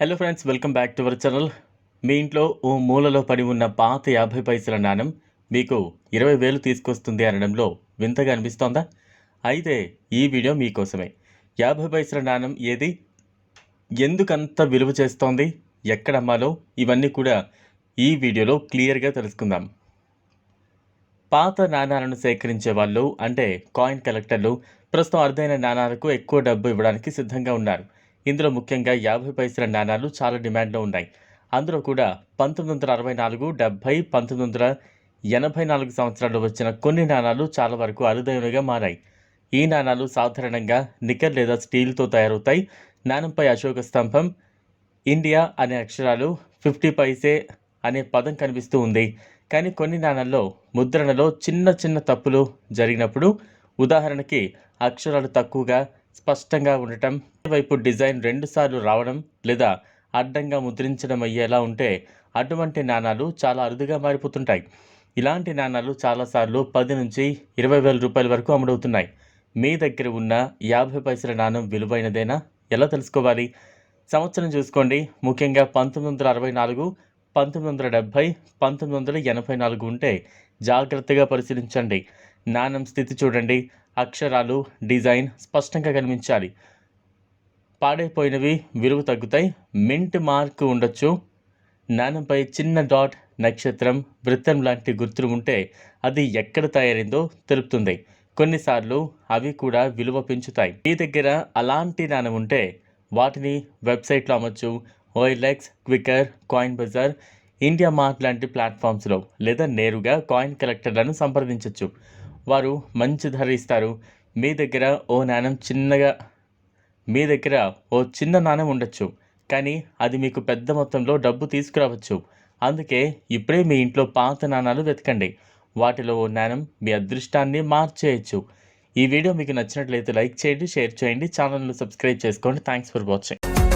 Hello friends welcome back to our channel మీ ఇంట్లో ఓ మూలలో పడి ఉన్న పాత యాభై పైసల నాణం మీకు ఇరవై వేలు తీసుకొస్తుంది అనడంలో వింతగా అనిపిస్తోందా? అయితే ఈ వీడియో మీకోసమే. యాభై పైసల నాణం ఏది? ఎందుకంత విలువ చేస్తోంది? ఎక్కడ అమ్మాలో ఇవన్నీ కూడా ఈ వీడియోలో క్లియర్గా తెలుసుకుందాం. పాత నాణాలను సేకరించే వాళ్ళు అంటే కాయిన్ కలెక్టర్లు ప్రస్తుతం అరుదైన నాణాలకు ఎక్కువ డబ్బు ఇవ్వడానికి సిద్ధంగా ఉన్నారు. ఇందులో ముఖ్యంగా యాభై పైసల నాణాలు చాలా డిమాండ్లో ఉన్నాయి. అందులో కూడా పంతొమ్మిది వందల అరవై నాలుగు డెబ్బై పంతొమ్మిది వందల ఎనభై నాలుగు సంవత్సరాల్లో వచ్చిన కొన్ని నాణాలు చాలా వరకు అరుదైనవిగా మారాయి. ఈ నాణాలు సాధారణంగా నికర్ లేదా స్టీల్తో తయారవుతాయి. నాణంపై అశోక స్తంభం ఇండియా అనే అక్షరాలు ఫిఫ్టీ పైసే అనే పదం కనిపిస్తూ ఉంది. కానీ కొన్ని నాణాల్లో ముద్రణలో చిన్న చిన్న తప్పులు జరిగినప్పుడు ఉదాహరణకి అక్షరాలు తక్కువగా స్పష్టంగా ఉండటం వైపు డిజైన్ రెండుసార్లు రావడం లేదా అడ్డంగా ముద్రించడం అయ్యేలా ఉంటే అటువంటి నాణాలు చాలా అరుదుగా మారిపోతుంటాయి. ఇలాంటి నాణాలు చాలాసార్లు పది నుంచి ఇరవై వేల రూపాయల వరకు అమ్ముడవుతున్నాయి. మీ దగ్గర ఉన్న యాభై పైసల నాణం విలువైనదేనా? ఎలా తెలుసుకోవాలి? సంవత్సరం చూసుకోండి. ముఖ్యంగా పంతొమ్మిది వందల అరవై నాలుగు పంతొమ్మిది వందల డెబ్భై పంతొమ్మిది వందల ఎనభై నాలుగు ఉంటే జాగ్రత్తగా పరిశీలించండి. నాణం స్థితి చూడండి. అక్షరాలు డిజైన్ స్పష్టంగా కనిపించాలి. పాడైపోయినవి విలువ తగ్గుతాయి. మింట్ మార్క్ ఉండొచ్చు. నాణంపై చిన్న డాట్ నక్షత్రం వృత్తం లాంటి గుర్తులు ఉంటే అది ఎక్కడ తయారైందో తెలుపుతుంది. కొన్నిసార్లు అవి కూడా విలువ పెంచుతాయి. మీ దగ్గర అలాంటి నాణం ఉంటే వాటిని వెబ్సైట్లో అమ్మచ్చు OLX Quikr Coin Bazaar India Mart లాంటి ప్లాట్ఫామ్స్లో లేదా నేరుగా కాయిన్ కలెక్టర్లను సంప్రదించవచ్చు వారు మంచి ధర ఇస్తారు. మీ దగ్గర ఓ నాణం చిన్నగా మీ దగ్గర ఓ చిన్న నాణం ఉండొచ్చు. కానీ అది మీకు పెద్ద మొత్తంలో డబ్బు తీసుకురావచ్చు. అందుకే ఇప్పుడే మీ ఇంట్లో పాత నాణాలు వెతకండి. వాటిలో ఓ నాణం మీ అదృష్టాన్ని మార్చేయచ్చు. ఈ వీడియో మీకు నచ్చినట్లయితే లైక్ చేయండి షేర్ చేయండి ఛానల్ను సబ్స్క్రైబ్ చేసుకోండి. Thanks for watching